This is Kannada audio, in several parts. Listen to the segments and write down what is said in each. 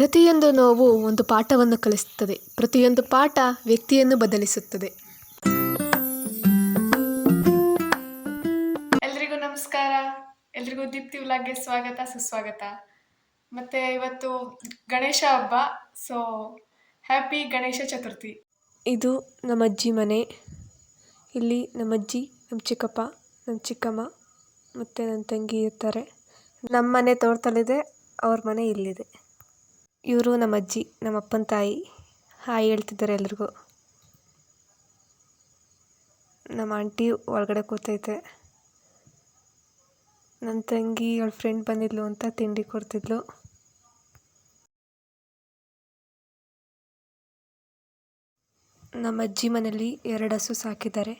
ಪ್ರತಿಯೊಂದು ನೋವು ಒಂದು ಪಾಠವನ್ನು ಕಲಿಸುತ್ತದೆ. ಪ್ರತಿಯೊಂದು ಪಾಠ ವ್ಯಕ್ತಿಯನ್ನು ಬದಲಿಸುತ್ತದೆ. ಎಲ್ರಿಗೂ ನಮಸ್ಕಾರ. ಎಲ್ರಿಗೂ ದೀಪ್ತಿ ಉಲ್ಲಾಗೆ ಸ್ವಾಗತ ಸುಸ್ವಾಗತ. ಮತ್ತೆ ಇವತ್ತು ಗಣೇಶ ಹಬ್ಬ ಸೊ ಹ್ಯಾಪಿ ಗಣೇಶ ಚತುರ್ಥಿ. ಇದು ನಮ್ಮ ಅಜ್ಜಿ ಮನೆ. ಇಲ್ಲಿ ನಮ್ಮ ಅಜ್ಜಿ ನಮ್ಮ ಚಿಕ್ಕಪ್ಪ ನಮ್ಮ ಚಿಕ್ಕಮ್ಮ ಮತ್ತು ನನ್ನ ತಂಗಿ ಇರ್ತಾರೆ. ನಮ್ಮ ಮನೆ ತೋಟದಲ್ಲಿದೆ ಅವ್ರ ಮನೆ ಇಲ್ಲಿದೆ. ಇವರು ನಮ್ಮ ಅಜ್ಜಿ ನಮ್ಮ ಅಪ್ಪನ ತಾಯಿ, ಹಾಯ್ ಹೇಳ್ತಿದ್ದಾರೆ ಎಲ್ರಿಗೂ. ನಮ್ಮ ಆಂಟಿ ಒಳಗಡೆ ಕೂತೈತೆ. ನನ್ನ ತಂಗಿ ಅವಳ ಫ್ರೆಂಡ್ ಬಂದಿದ್ಲು ಅಂತ ತಿಂಡಿ ಕೊಡ್ತಿದ್ಲು. ನಮ್ಮ ಅಜ್ಜಿ ಮನೇಲಿ ಎರಡು ಹಸು ಸಾಕಿದ್ದಾರೆ.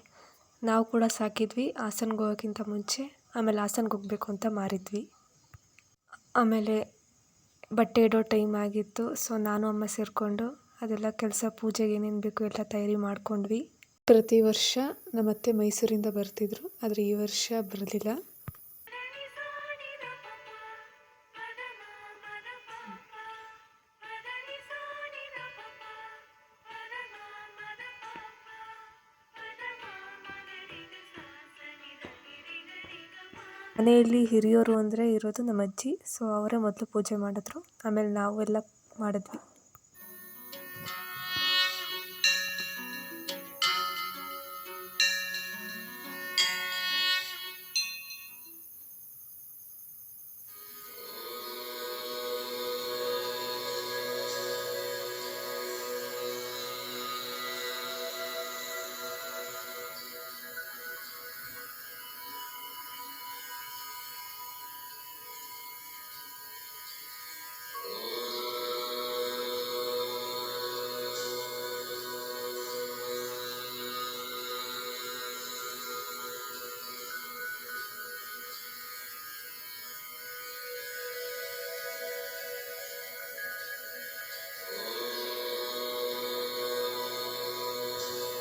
ನಾವು ಕೂಡ ಸಾಕಿದ್ವಿ, ಹಾಸನ್ಗೆ ಹೋಗೋಕ್ಕಿಂತ ಮುಂಚೆ. ಆಮೇಲೆ ಹಾಸನ್ಗೆ ಹೋಗಬೇಕು ಅಂತ ಮಾರಿದ್ವಿ. ಆಮೇಲೆ ಬಟ್ಟೆ ಇಡೋ ಟೈಮ್ ಆಗಿತ್ತು ಸೊ ನಾನು ಅಮ್ಮ ಸೇರಿಕೊಂಡು ಅದೆಲ್ಲ ಕೆಲಸ ಪೂಜೆಗೆ ಏನೇನು ಬೇಕು ಎಲ್ಲ ತಯಾರಿ ಮಾಡ್ಕೊಂಡ್ವಿ. ಪ್ರತಿ ವರ್ಷ ನಮ್ಮತ್ತೆ ಮೈಸೂರಿಂದ ಬರ್ತಿದ್ರು, ಆದರೆ ಈ ವರ್ಷ ಬರಲಿಲ್ಲ. ಮನೆಯಲ್ಲಿ ಹಿರಿಯರು ಅಂದರೆ ಇರೋದು ನಮ್ಮ ಅಜ್ಜಿ. ಸೊ ಅವರೇ ಮೊದಲು ಪೂಜೆ ಮಾಡಿದ್ರು. ಆಮೇಲೆ ನಾವು ಎಲ್ಲ ಮಾಡಿದ್ವಿ.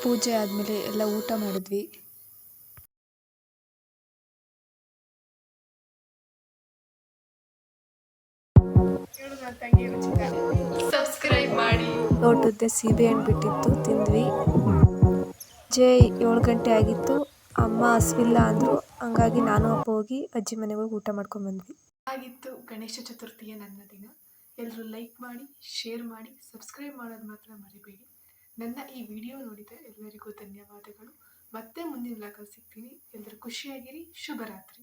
ಪೂಜೆ ಆದಮೇಲೆ ಎಲ್ಲ ಊಟ ಮಾಡಿದ್ವಿ. ಸಬ್ಸ್ಕ್ರೈಬ್ ಮಾಡಿ. ತೋಟದ್ದೆ ಸೀಬೆ ಹಣ್ಣು ಬಿಟ್ಟಿತ್ತು ತಿಂದ್ವಿ. ಜೈ ಏಳು ಗಂಟೆ ಆಗಿತ್ತು ಅಮ್ಮ ಹಸ್ವಿಲ್ಲ ಅಂದರು ಹಂಗಾಗಿ ನಾನು ಅಪ್ಪ ಹೋಗಿ ಅಜ್ಜಿ ಮನೆಗೆ ಹೋಗಿ ಊಟ ಮಾಡ್ಕೊಂಬಂದ್ವಿ ಆಗಿತ್ತು ಗಣೇಶ ಚತುರ್ಥಿಯ ನನ್ನ ದಿನ. ಎಲ್ಲರೂ ಲೈಕ್ ಮಾಡಿ ಶೇರ್ ಮಾಡಿ ಸಬ್ಸ್ಕ್ರೈಬ್ ಮಾಡೋದು ಮಾತ್ರ ಮರಿಬೇಡಿ. ನನ್ನ ಈ ವಿಡಿಯೋ ನೋಡಿದ ಎಲ್ಲರಿಗೂ ಧನ್ಯವಾದಗಳು. ಮತ್ತೆ ಮುಂದಿನ ಲಾಗ ಸಿಗ್ತೀನಿ. ಎಲ್ಲರೂ ಖುಷಿಯಾಗಿರಿ. ಶುಭರಾತ್ರಿ.